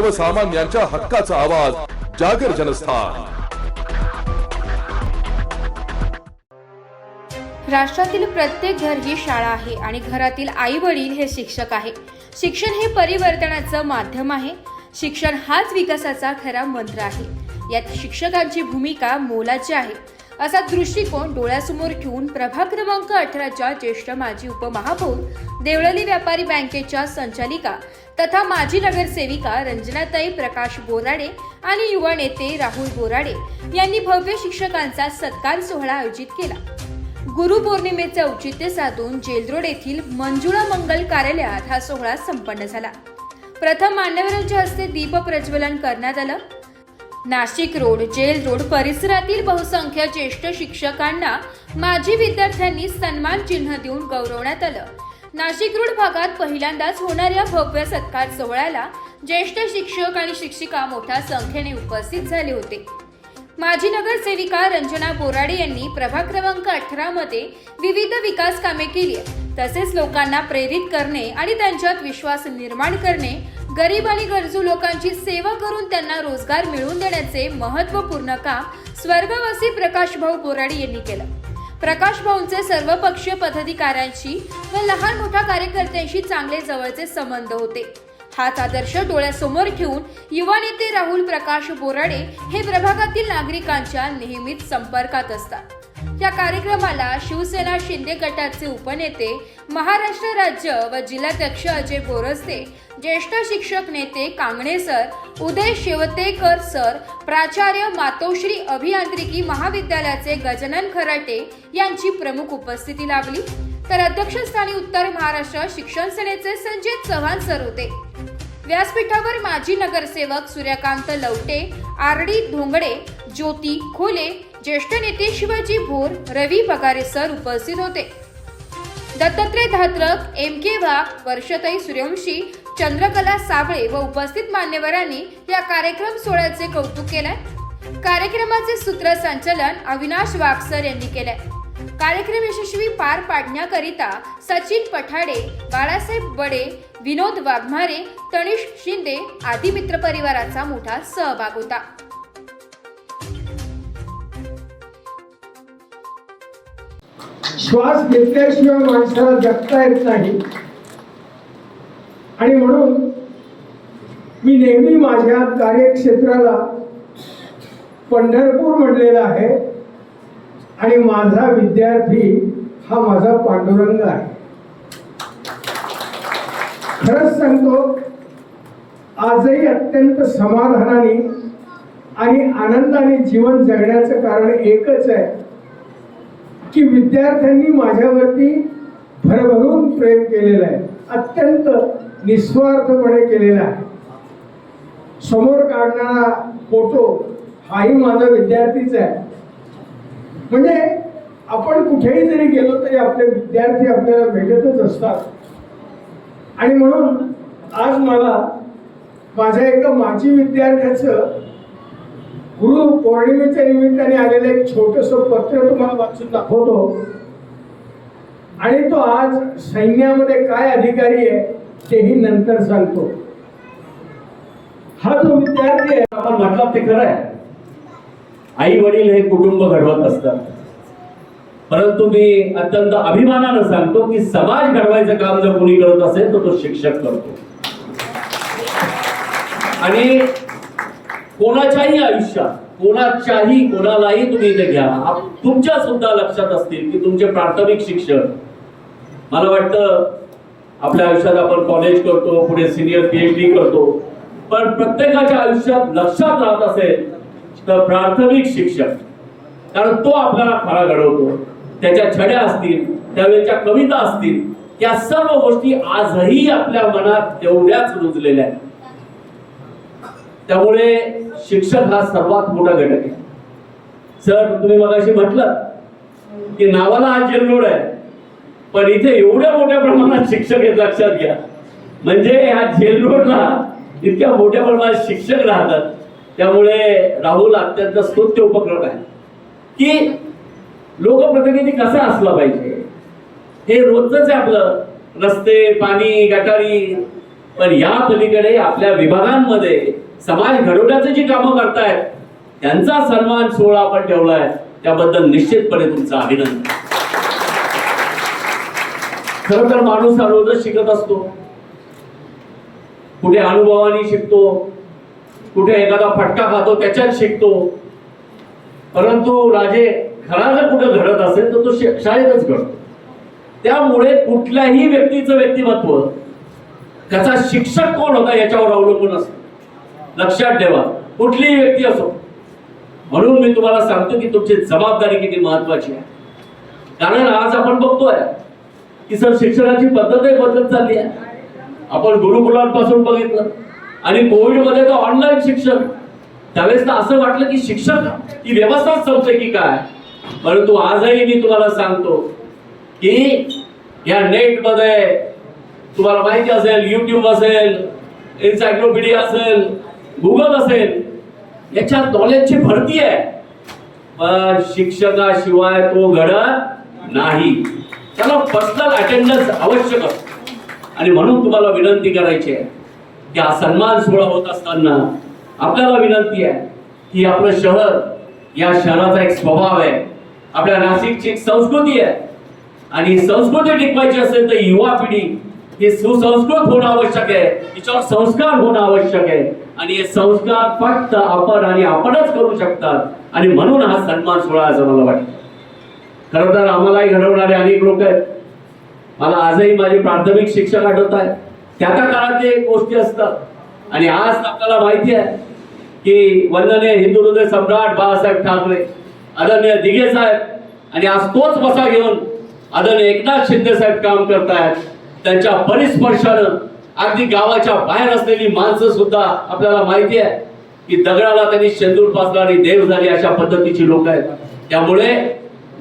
सर्वसामान्यांच्या हक्काचा आवाज जागर जनस्थान. राष्ट्रातील प्रत्येक घर ही शाळा आहे आणि घरातील आई वडील हे शिक्षक आहे. शिक्षण हे परिवर्तनाचं माध्यम आहे. शिक्षण हाच विकासाचा खरा मंत्र आहे. यात शिक्षकांची भूमिका मोलाची आहे. असा दृष्टिकोन डोळ्यासमोर ठेवून प्रभाग क्रमांक अठराच्या ज्येष्ठ माजी उपमहापौर देवळली व्यापारी बँकेच्या संचालिका तथा माजी नगरसेविका रंजनाताई प्रकाश बोराडे आणि युवा नेते राहुल बोराडे यांनी भव्य शिक्षकांचा सत्कार सोहळा आयोजित केला. गुरुपौर्णिमेचे औचित्य साधून जेलरोड येथील मंजुळा मंगल कार्यालयात हा सोहळा संपन्न झाला. प्रथम मान्यवरांच्या हस्ते दीप प्रज्वलन करण्यात आलं. नाशिक रोड जेल रोड परिसरातील बहुसंख्य ज्येष्ठ शिक्षकांना माजी विद्यार्थ्यांनी सन्मान चिन्ह देऊन गौरवण्यात आलं. नाशिक रोड भागात पहिल्यांदाच होणाऱ्या भव्य सत्कार सोहळ्याला ज्येष्ठ शिक्षक आणि शिक्षिका मोठ्या संख्येने उपस्थित झाले होते. माजी नगरसेविका रंजना बोराडे यांनी प्रभाग क्रमांक अठरा मध्ये विविध विकास कामे केली तसेच लोकांना प्रेरित करणे आणि त्यांच्यात विश्वास निर्माण करणे गरीब आणि गरजू लोकांची सेवा करून त्यांना रोजगार मिळवून देण्याचे महत्त्वपूर्ण काम स्वर्गवासी प्रकाशभाऊ बोराडे यांनी केलं. प्रकाश भाऊंचे सर्वपक्षीय पदाधिकाऱ्यांशी व लहान मोठ्या कार्यकर्त्यांशी चांगले जवळचे संबंध होते. हाच आदर्श डोळ्यासमोर ठेवून युवा नेते राहुल प्रकाश बोराडे हे प्रभागातील नागरिकांच्या नेहमीच संपर्कात असतात. या कार्यक्रमाला शिवसेना शिंदे गटाचे उपनेते महाराष्ट्र राज्य व जिल्हाध्यक्ष अजय बोरस्ते ज्येष्ठ शिक्षक नेते कांगणे सर उदय शेवतेकर सर प्राचार्य मातोश्री अभियांत्रिकी महाविद्यालयाचे गजानन खराटे यांची प्रमुख उपस्थिती लाभली. तर अध्यक्षस्थानी उत्तर महाराष्ट्र शिक्षण सेनेचे संजय चव्हाण सर होते. व्यासपीठावर माजी नगरसेवक सूर्यकांत लवटे आरडी धोंगडे ज्योती खोले ज्येष्ठ नेते शिवाजी भोर रवी पगारे सर उपस्थित होते. दत्तात्रय धात्रक एम के वाघ वर्षताई सूर्यवंशी चंद्रकला साबळे व उपस्थित मान्यवरांनी या कार्यक्रम सोहळ्याचे कौतुक केलंय. कार्यक्रमाचे सूत्रसंचालन अविनाश वागसर यांनी केलंय. कार्यक्रम यशस्वी पार पाडण्याकरिता सचिन पठाडे बाळासाहेब बडे विनोद वाघमारे तनिष शिंदे आदी मित्रपरिवाराचा मोठा सहभाग होता. श्वास घेतल्याशिवाय माणसाला जगता येत नाही. आणि म्हणून मी नेहमी माझ्या कार्यक्षेत्राला पंढरपूर म्हटलेलं आहे आणि माझा विद्यार्थी हा माझा पांडुरंग आहे. खरंच सांगतो आजही अत्यंत समाधानाने आणि आनंदाने जीवन जगण्याचं कारण एकच आहे. की विद्यार्थ्यांनी माझ्यावरती भरभरून प्रेम केलेलं आहे. अत्यंत निस्वार्थपणे केलेला आहे. समोर काढणारा फोटो हाही माझा विद्यार्थीच आहे. म्हणजे आपण कुठेही जरी गेलो तरी आपले विद्यार्थी आपल्याला भेटतच असतात. आणि म्हणून आज मला माझ्या एका माजी विद्यार्थ्याचं गुरु पौर्णिमेच्या निमित्ताने आलेलं एक छोटस पत्र तुम्हाला वाचून दाखवतो. आणि तो आज सैन्यामध्ये काय अधिकारी आहे तेही नंतर सांगतो. हा जो विद्यार्थी आहे आपण म्हटलं ते खरं आहे. आई वडील हे कुटुंब घडवत असतात. परंतु मी अत्यंत अभिमानानं सांगतो की समाज घडवायचं काम जर कोणी करत असेल तर तो शिक्षक करतो. आणि कोणाच्याही आयुष्यात कोणाच्याही कोणालाही तुम्ही इथे घ्या. तुमच्या सुद्धा लक्षात असतील की तुमचे प्राथमिक शिक्षण. मला वाटतं आपल्या आयुष्यात आपण कॉलेज करतो पुढे सिनियर पीएचडी करतो. पण प्रत्येकाच्या आयुष्यात लक्षात राहत असेल तर प्राथमिक शिक्षक कारण तो आपल्याला खरा घडवतो. त्याच्या छड्या असतील त्यावेळेच्या कविता असतील या सर्व गोष्टी आजही आपल्या मनात तेवढ्याच रुजलेल्या आहेत. त्यामुळे शिक्षक हा सर्वात मोठा घटक आहे. सर तुम्ही मगाशी म्हटलं की नावाला हा जेल आहे. पण इथे एवढ्या मोठ्या प्रमाणात शिक्षक आहेत लक्षात घ्या. म्हणजे ह्या जेल रोडला इतक्या मोठ्या प्रमाणात शिक्षक राहतात. त्यामुळे राहुल अत्यंत स्तुत्य उपक्रम आहे. की लोकप्रतिनिधी कसा असला पाहिजे? हे रोजच आहे आपलं. रस्ते पाणी गटारी. पण या पलीकडे आपल्या विभागांमध्ये समाज घडवण्याचं जी कामं करतायत त्यांचा सन्मान सोहळा आपण ठेवलाय. त्याबद्दल निश्चितपणे तुमचं अभिनंदन. खर तर माणूस हा रोजच शिकत असतो. कुठे अनुभवाने शिकतो कुठे एखादा फटका खातो त्याच्यात शिकतो. परंतु राजे खरा जर कुठं घडत असेल तर तो शाळेतच घडतो. त्यामुळे कुठल्याही व्यक्तीचं व्यक्तिमत्व त्याचा शिक्षक कोण होता याच्यावर अवलंबून असतं. लक्षात ठेवा कुठलीही व्यक्ती असो. म्हणून मी तुम्हाला सांगतो की तुमची जबाबदारी किती महत्वाची आहे. कारण आज आपण बघतोय की सर शिक्षणाची पद्धतही बदलत चालली आहे. आपण गुरुकुलांपासून बघितलं आणि कोविडमध्ये तर ऑनलाईन शिक्षण. त्यावेळेस तर असं वाटलं की शिक्षण ही व्यवस्थाच संपते की काय? परंतु आजही मी तुम्हाला सांगतो की या नेटमध्ये तुम्हाला माहिती असेल युट्यूब असेल एन्सायक्लोपीडिया असेल गुगल असेल याच्यात नॉलेजची भरती आहे. पण शिक्षकाशिवाय तो घडत नाही. त्याला पर्सनल अटेंडन्स आवश्यक असतो. आणि म्हणून तुम्हाला विनंती करायची आहे की हा सन्मान सोहळा होत असताना आपल्याला विनंती आहे की आपलं शहर या शहराचा एक स्वभाव आहे. आपल्या नाशिकची एक संस्कृती आहे. आणि संस्कृती टिकवायची असेल तर युवा पिढी ही सुसंस्कृत होणं आवश्यक आहे तिच्यावर संस्कार होणं आवश्यक आहे. आणि हे संस्कार फक्त आपण आणि आपणच करू शकतात. आणि म्हणून हा सन्मान सोहळा असं मला वाटतं. खरं तर आम्हालाही घडवणारे अनेक लोक आहेत. मला आजही माझे प्राथमिक शिक्षक आठवत आहे त्या त्या काळातले गोष्टी असतात. आणि आज आपल्याला माहिती आहे की वंदनीय हिंदू हृदय सम्राट बाळासाहेब ठाकरे आदरणीय दिघे साहेब आणि आज तोच बसा घेऊन आदरणीय एकनाथ शिंदे साहेब काम करतायत. त्यांच्या परिस्पर्शानं अगदी गावाच्या बाहेर असलेली माणसं सुद्धा आपल्याला माहिती आहे की दगडाला त्यांनी शेंदूर पासला आणि देव झाली अशा पद्धतीची लोक आहेत. त्यामुळे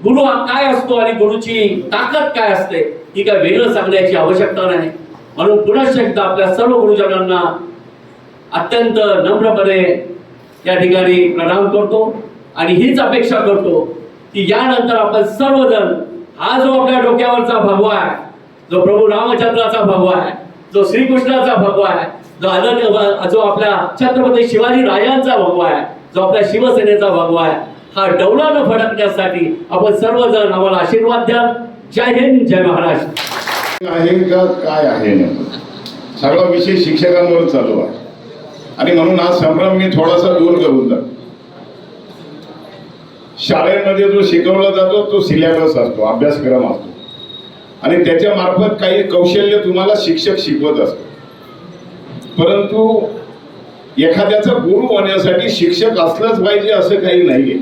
गुरु हा काय असतो आणि गुरुची ताकद काय असते ही काय वेगळं सांगण्याची आवश्यकता नाही. म्हणून पुनश्च एकदा आपल्या सर्व गुरुजनांना अत्यंत नम्रपणे या ठिकाणी प्रणाम करतो आणि हीच अपेक्षा करतो की यानंतर आपण सर्वजण हा जो आपल्या डोक्यावरचा भगवा आहे जो प्रभू रामचंद्राचा भगवा आहे जो श्रीकृष्णाचा भगवा आहे जो आदरणीय जो आपल्या छत्रपती शिवाजी राजांचा भगवा आहे जो आपल्या शिवसेनेचा भगवा आहे हा डौलानं फडकण्यासाठी आपण सर्वजण आम्हाला आशीर्वाद द्या जय हिंद जय महाराष्ट्र. आहे का काय आहे नेमकं? सगळा विषय शिक्षकांवर चालू आहे. आणि म्हणून हा संभ्रम मी थोडासा दूर करून जातो. शाळेमध्ये जो शिकवला जातो तो सिलेबस असतो अभ्यासक्रम असतो. आणि त्याच्या मार्फत काही कौशल्य तुम्हाला शिक्षक शिकवत असतो. परंतु एखाद्याचा गुरु होण्यासाठी शिक्षक असलंच पाहिजे असं काही नाहीये.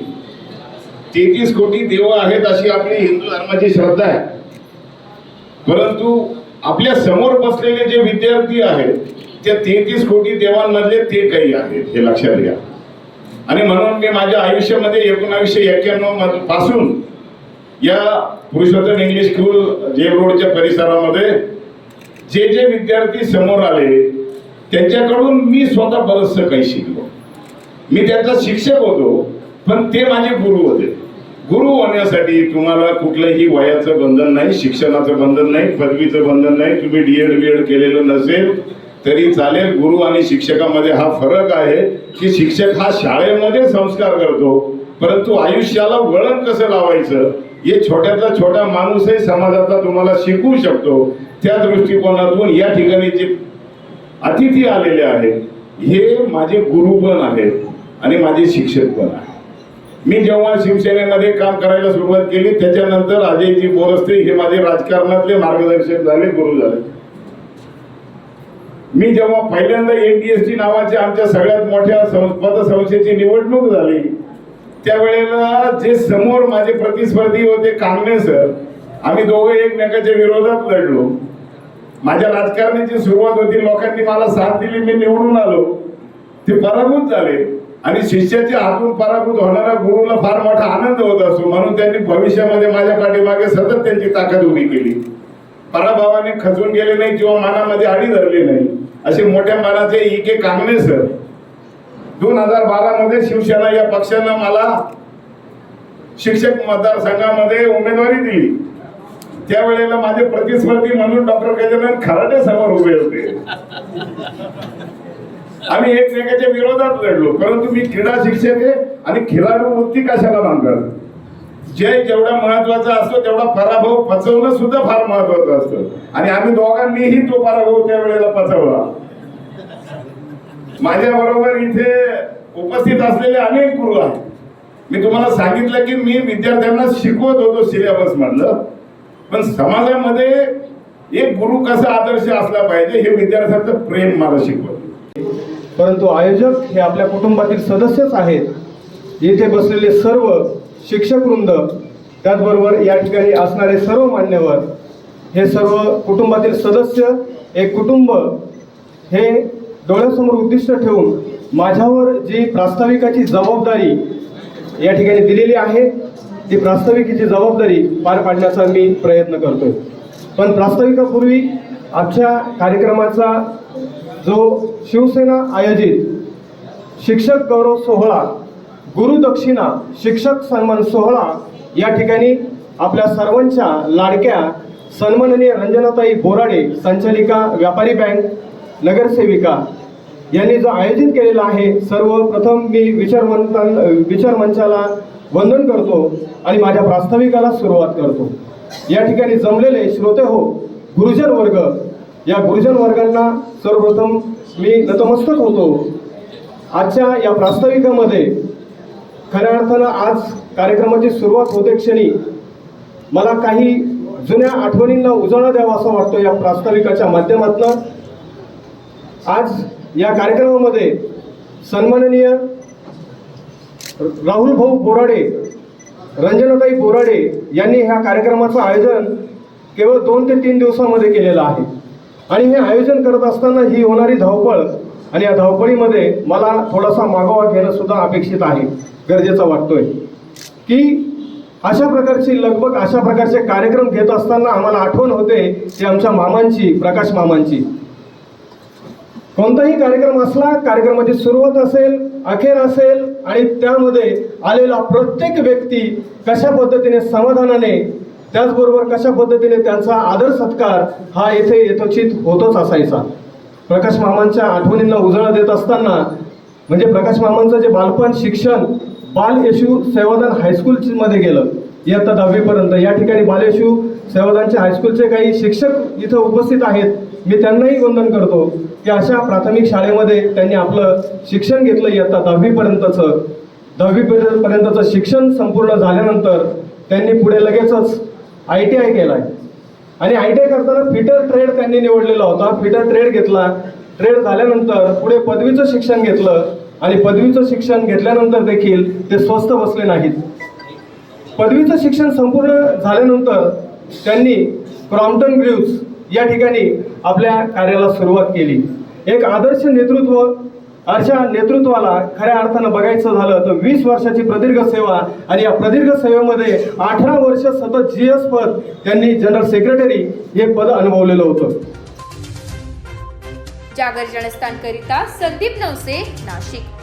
तेहतीस कोटी देव आहेत अशी आपली हिंदू धर्माची श्रद्धा आहे. परंतु आपल्यासमोर बसलेले जे विद्यार्थी आहेत त्या तेहतीस कोटी देवांमधले ते काही आहेत हे लक्षात घ्या. आणि म्हणून मी माझ्या आयुष्यामध्ये एकोणावीसशे एक्क्याण्णवपासून या पुरुषोत्तम इंग्लिश स्कूल जेल रोडच्या परिसरामध्ये जे जे विद्यार्थी समोर आले त्यांच्याकडून मी स्वतः बरचसं काही शिकलो. मी त्यांचा शिक्षक होतो पण ते माझे गुरु होते. गुरु होण्यासाठी तुम्हाला कुठलंही वयाचं बंधन नाही शिक्षणाचं बंधन नाही पदवीचं बंधन नाही तुम्ही डीएड बीएड केलेलं नसेल तरी चालेल गुरु आणि शिक्षकामध्ये हा फरक आहे की शिक्षक हा शाळेमध्ये संस्कार करतो परंतु आयुष्याला वळण कसं लावायचं? हे छोट्यातला छोटा माणूसही समाजाचा तुम्हाला शिकवू शकतो. त्या दृष्टिकोनातून या ठिकाणी जे अतिथी आलेले आहेत हे माझे गुरु पण आहेत आणि माझे शिक्षक पण आहेत. मी जेव्हा शिवसेनेमध्ये काम करायला सुरुवात केली त्याच्यानंतर अजयजी बोरस्ते हे माझे राजकारणातले मार्गदर्शक झाले गुरु झाले. मी जेव्हा पहिल्यांदा एनडीएसटी नावाच्या आमच्या सगळ्यात मोठ्या सं- पतसंस्थेची निवडणूक झाली त्यावेळेला जे समोर माझे प्रतिस्पर्धी होते कांगणे सर आम्ही दोघं एकमेकाच्या विरोधात लढलो. माझ्या राजकारणाची सुरुवात होती लोकांनी मला साथ दिली मी निवडून आलो. ते पराभूत झाले आणि शिष्याच्या हातून पराभूत होणाऱ्या गुरुला फार मोठा आनंद होत असतो. म्हणून त्यांनी भविष्यामध्ये माझ्या पाठीमागे सतत त्यांची ताकद उभी केली. पराभवाने खचून गेले नाही किंवा मनामध्ये आडी धरली नाही. असे मोठ्या मनाचे इके कांगणे सर दोन हजार बारा मध्ये शिवसेना या पक्षानं मला शिक्षक मतदारसंघामध्ये उमेदवारी दिली. त्यावेळेला माझे प्रतिस्पर्धी म्हणून डॉक्टर गजानन खराटे समोर उभे होते. आम्ही एकमेकाच्या विरोधात लढलो परंतु मी क्रीडा शिक्षक आहे आणि खेळाडू वृत्ती कशाला मानतात जय जेवढा महत्त्वाचा असतो तेवढा पराभव पचवणं सुद्धा फार महत्वाचं असतं. आणि आम्ही दोघांनीही तो पराभव त्यावेळेला पचवला. माझ्या बरोबर इथे उपस्थित असलेले अनेक गुरु आहेत मी तुम्हाला सांगितलं की मी विद्यार्थ्यांना शिकवत होतो सिलेबस मधलं. पण समाजामध्ये एक गुरु कसा आदर्श असला पाहिजे हे विद्यार्थ्यांचं प्रेम मला शिकवत परंतु आयोजक हे आपल्या कुटुंबातील सदस्यच आहेत. येथे बसलेले सर्व शिक्षक वृंद त्याचबरोबर या ठिकाणी असणारे सर्व मान्यवर हे सर्व कुटुंबातील सदस्य एक कुटुंब हे डोळ्यासमोर उद्दिष्ट ठेवून माझ्यावर जी प्रास्ताविकाची जबाबदारी या ठिकाणी दिलेली आहे ती प्रास्ताविकेची जबाबदारी पार पाडण्याचा मी प्रयत्न करतोय. पण प्रास्ताविकापूर्वी आजच्या कार्यक्रमाचा जो शिवसेना आयोजित शिक्षक गौरव सोहळा गुरुदक्षिणा शिक्षक सन्मान सोहळा या ठिकाणी आपल्या सर्वांच्या लाडक्या सन्माननीय रंजनाताई बोराडे संचालिका व्यापारी बँक नगरसेविका यांनी जो आयोजित केलेला आहे सर्वप्रथम मी विचारमंचां विचारमंचाला वंदन करतो आणि माझ्या प्रास्ताविकाला सुरुवात करतो. या ठिकाणी जमलेले श्रोते हो गुरुजन वर्ग. या गुरुजन वर्गांना सर्वप्रथम मी नतमस्तक होतो. आजच्या या प्रास्ताविकामध्ये खऱ्या अर्थानं आज कार्यक्रमाची सुरुवात होते क्षणी मला काही जुन्या आठवणींना उजाळा द्यावा असं वाटतो या प्रास्ताविकाच्या माध्यमातून. आज या कार्यक्रमामध्ये सन्माननीय राहुल भाऊ बोराडे रंजनाताई बोराडे यांनी ह्या कार्यक्रमाचं आयोजन केवळ दोन ते तीन दिवसामध्ये केलेलं आहे. आणि हे आयोजन करत असताना ही होणारी धावपळ आणि या धावपळीमध्ये मला थोडासा मागोवा घेणं सुद्धा अपेक्षित आहे गरजेचा वाटतोय. की अशा प्रकारची लगबग अशा प्रकारचे कार्यक्रम घेत असताना आम्हाला आठवण होते की आमच्या मामांची प्रकाश मामांची. कोणताही कार्यक्रम असला कार्यक्रमाची सुरुवात असेल अखेर असेल आणि त्यामध्ये आलेला प्रत्येक व्यक्ती कशा पद्धतीने समाधानाने त्याचबरोबर कशा पद्धतीने त्यांचा आदर सत्कार हा येथे यथोचित होतोच असायचा. प्रकाश मामांच्या आठवणींना उजळा देत असताना म्हणजे प्रकाश मामांचं जे बालपण शिक्षण बाल येशू सेवादान हायस्कूलमध्ये गेलं. इयत्ता दहावीपर्यंत. या ठिकाणी बाल येशू हायस्कूलचे काही शिक्षक इथं उपस्थित आहेत. मी त्यांनाही वंदन करतो की अशा प्राथमिक शाळेमध्ये त्यांनी आपलं शिक्षण घेतलं इयत्ता दहावीपर्यंतचं. दहावीपर्यंतचं शिक्षण संपूर्ण झाल्यानंतर त्यांनी पुढे लगेचच आय टी आय केला आहे आणि आय टी आय करताना फिटर ट्रेड त्यांनी निवडलेला होता. फिटर ट्रेड घेतला. ट्रेड झाल्यानंतर पुढे पदवीचं शिक्षण घेतलं. आणि पदवीचं शिक्षण घेतल्यानंतर देखील ते स्वस्त बसले नाहीत. पदवीचं शिक्षण संपूर्ण झाल्यानंतर त्यांनी क्रॉम्प्टन ग्रीव्स या ठिकाणी आपल्या कार्याला सुरुवात केली. एक आदर्श नेतृत्व अशा नेतृत्वाला खऱ्या अर्थानं बघायचं झालं तर वीस वर्षाची प्रदीर्घ सेवा आणि या प्रदीर्घ सेवेमध्ये अठरा वर्ष सतत जी एस पद त्यांनी जनरल सेक्रेटरी हे पद अनुभवलेलं होतं. जागर जनस्थानकरिता संदीप नवसे नाशिक.